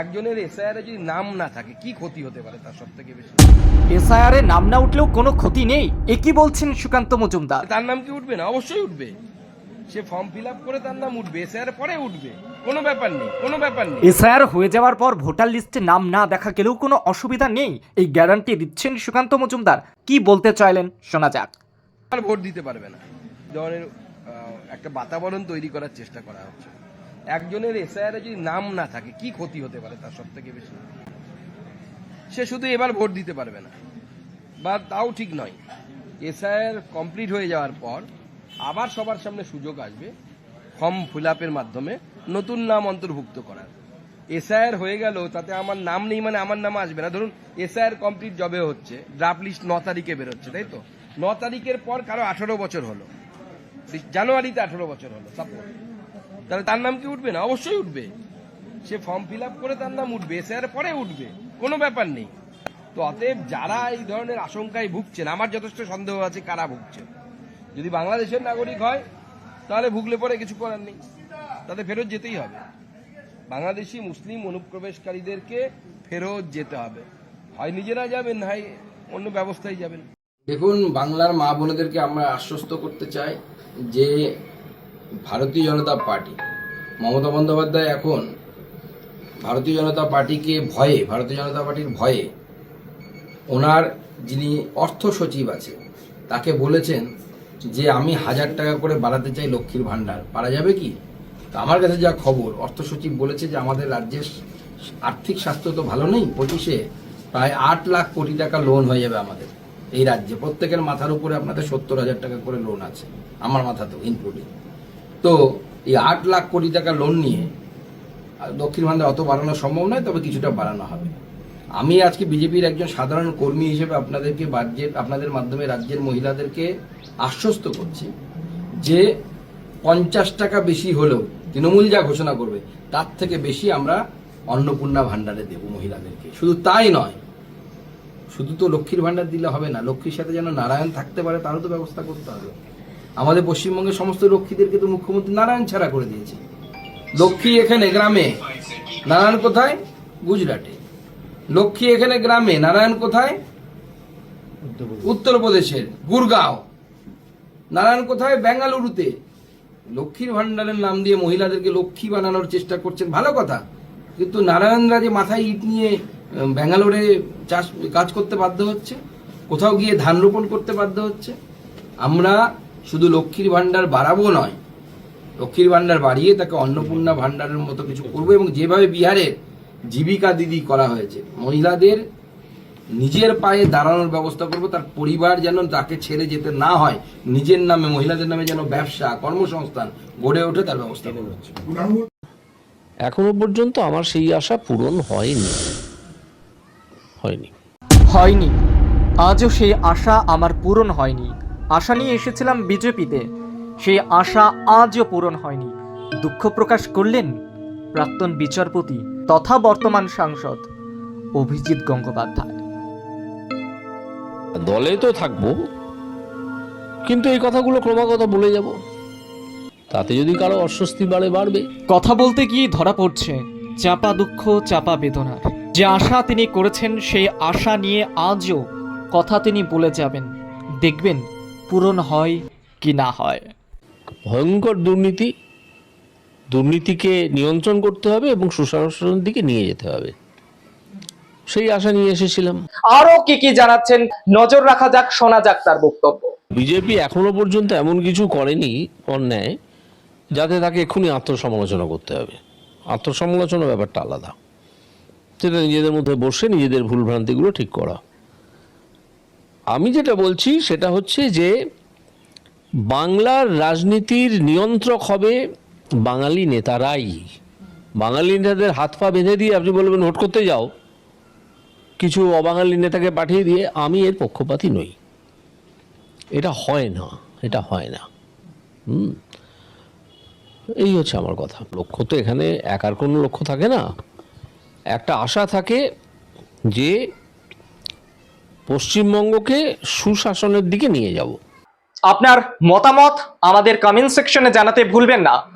একজনের এসআইআর যদি নাম না থাকে কি ক্ষতি হতে পারে তার সব থেকে বেশি এসআইআর এ নাম না উঠলেও কোনো ক্ষতি নেই। একই বলছেন সুকান্ত মজুমদার? তার নাম কি উঠবে না? অবশ্যই উঠবে। সে ফর্ম ফিল আপ করে তার নাম উঠবে। এসআইআর পরে উঠবে। কোনো ব্যাপার নেই কোনো ব্যাপার নেই। এসআইআর হয়ে যাওয়ার পর ভোটার লিস্টে নাম না দেখা গেলেও কোনো অসুবিধা নেই। এই গ্যারান্টি দিচ্ছেন সুকান্ত মজুমদার। কি বলতে চাইলেন? শোনা যাক। আর ভোট দিতে পারবে না। ধরনের একটা বাতাবরণ তৈরি করার চেষ্টা করা হচ্ছে। একজনের এসআইআর যদি নাম না থাকে, কি ক্ষতি হতে পারে তার সব থেকে বেশি? সে শুধু এবার ভোট দিতে পারবে না। বা তাও ঠিক নয়। এসআইআর কমপ্লিট হয়ে যাওয়ার পর আবার সবার সামনে সুযোগ আসবে ফর্ম ফিল মাধ্যমে নতুন নাম অন্তর্ভুক্ত করার। এসআইআর হয়ে গেল, তাতে আমার নাম নেই মানে আমার নাম আসবে না। ধরুন এসআইআর কমপ্লিট জবে হচ্ছে ড্রাফট লিস্ট ন তারিখে বেরোচ্ছে, তাই তো? ন তারিখের পর কারও আঠারো বছর হলো। জানুয়ারিতে আঠারো বছর হলো সাপোজ তাহলে তার নাম কি উঠবে না? অবশ্যই উঠবে। সে ফর্ম ফিল করে তার নাম উঠবে এসআইআর পরে উঠবে, কোনো ব্যাপার নেই। তো অতএব যারা এই ধরনের আশঙ্কায় ভুগছেন, আমার যথেষ্ট সন্দেহ আছে কারা ভুগছে যদি বাংলাদেশের নাগরিক হয়, তাহলে ভুগলে পরে কিছু করার নেই। তাদের ফেরত যেতেই হবে। বাংলাদেশি মুসলিম অনুপ্রবেশকারীদেরকে ফেরত যেতে হবে। হয় নিজেরা যাবেন, হয় অন্য ব্যবস্থায় যাবেন। দেখুন, বাংলার মা বোনেদেরকে আমরা আশ্বস্ত করতে চাই যে ভারতীয় জনতা পার্টি। মমতা বন্দ্যোপাধ্যায় এখন ভারতীয় জনতা পার্টিকে ভয়ে, ভারতীয় জনতা পার্টির ভয়ে ওনার যিনি অর্থ সচিব আছে তাকে বলেছেন যে আমি হাজার টাকা করে বাড়াতে চাই লক্ষ্মীর ভাণ্ডার। পারা যাবে কি? তো আমার কাছে যা খবর, অর্থ সচিব বলেছে যে আমাদের রাজ্যের আর্থিক স্বাস্থ্য তো ভালো নেই, পঁচিশে প্রায় আট লাখ কোটি টাকা লোন হয়ে যাবে আমাদের। এই রাজ্যে প্রত্যেকের মাথার উপরে আপনাদের সত্তর হাজার টাকা করে লোন আছে, আমার মাথাতেও ইনক্লুডিং তো এই আট লাখ কোটি টাকা লোন নিয়ে দক্ষিণ ভান্ডার অত বাড়ানো সম্ভব নয়, তবে কিছুটা বাড়ানো হবে। আমি আজকে বিজেপির একজন সাধারণ কর্মী হিসেবে আপনাদেরকে রাজ্যের আপনাদের মাধ্যমে রাজ্যের মহিলাদেরকে আশ্বস্ত করছি যে পঞ্চাশ টাকা বেশি হলেও তৃণমূল যা ঘোষণা করবে, তার থেকে বেশি আমরা অন্নপূর্ণা ভাণ্ডারে দেব মহিলাদেরকে। শুধু তাই নয়, শুধু তো লক্ষ্মীর ভাণ্ডার দিলে হবে না, লক্ষ্মীর সাথে যেন নারায়ণ থাকতে পারে, তারও তো ব্যবস্থা করতে হবে। আমাদের পশ্চিমবঙ্গের সমস্ত লক্ষ্মীদেরকে তো মুখ্যমন্ত্রী নারায়ণ ছাড়া করে দিয়েছে। লক্ষ্মী এখানে গ্রামে, নারায়ণ কোথায়? গুজরাটে। লক্ষ্মী এখানে গ্রামে, নারায়ণ কোথায়? উত্তরপ্রদেশের, গুরগাঁও। নারায়ণ কোথায়? বেঙ্গালুরুতে। লক্ষ্মীর ভান্ডারের নাম দিয়ে মহিলাদেরকে লক্ষ্মী বানানোর চেষ্টা করছেন। ভালো কথা। কিন্তু নারায়ণরা যে মাথায় ইট নিয়ে ব্যাঙ্গালোরে চাষ, কাজ করতে বাধ্য হচ্ছে, কোথাও গিয়ে ধান রোপণ করতে বাধ্য হচ্ছে, আমরা শুধু লক্ষ্মীর ভান্ডার বাড়াবো নয় লক্ষ্মীর ভান্ডার বাড়িয়ে তাকে অন্নপূর্ণা ভান্ডারের মতো কিছু করব এবং যেভাবে বিহারের জীবিকা দিদি করা হয়েছে মহিলাদের নিজের পায়ে দাঁড়ানোর ব্যবস্থা করব তার পরিবার যেন তাকে ছেড়ে যেতে না হয় নিজের নামে মহিলাদের নামে যেন ব্যবসা কর্মসংস্থান গড়ে ওঠে তার ব্যবস্থা করব। এখনও পর্যন্ত আমার সেই আশা পূরণ হয়নি। হয়নি। হয়নি। আজও সেই আশা আমার পূরণ হয়নি। আশা নিয়ে এসেছিলাম বিজেপিতে। সেই আশা আজও পূরণ হয়নি। দুঃখ প্রকাশ করলেন প্রাক্তন বিচারপতি তথা বর্তমান সাংসদ অভিজিৎ গঙ্গোপাধ্যায়। দলে তো থাকব কিন্তু এই কথাগুলো ক্রমাগত বলে যাব। তাতে যদি কারও অস্বস্তি বাড়ে বাড়বে। কথা বলতে গিয়ে ধরা পড়ছে চাপা দুঃখ চাপা বেদনার। যে আশা তিনি করেছেন সেই আশা নিয়ে আজও কথা তিনি বলে যাবেন। দেখবেন পূরণ হয় কি না হয়। ভয়ঙ্কর দুর্নীতি দুর্নীতিকে নিয়ন্ত্রণ করতে হবে এবং সুশাসনের দিকে নিয়ে যেতে হবে। সেই আশা নিয়ে এসেছিলাম। আরও কি কি জানাচ্ছেন নজর রাখা যাক শোনা যাক তার বক্তব্য। বিজেপি এখনও পর্যন্ত এমন কিছু করেনি অন্যায় যাতে তাকে এক্ষুনি আত্মসমালোচনা করতে হবে। আত্মসমালোচনা ব্যাপারটা আলাদা। সেটা নিজেদের মধ্যে বসে নিজেদের ভুলভ্রান্তিগুলো ঠিক করা। আমি যেটা বলছি সেটা হচ্ছে যে বাংলার রাজনীতির নিয়ন্ত্রক হবে বাঙালি নেতারাই। বাঙালি নেতাদের হাত পা বেঁধে দিয়ে আপনি বলবেন, ভোট করতে যাও। কিছু অবাঙালি নেতাকে পাঠিয়ে দিয়ে আমি এর পক্ষপাতী নই। এটা হয় না, এটা হয় না। হুম? এই হচ্ছে আমার কথা। লক্ষ্য তো এখানে একার কোনো লক্ষ্য থাকে না। একটা আশা থাকে যে পশ্চিমবঙ্গকে সুশাসনের দিকে নিয়ে যাব। আপনার মতামত আমাদের কমেন্ট সেকশনে জানাতে ভুলবেন না।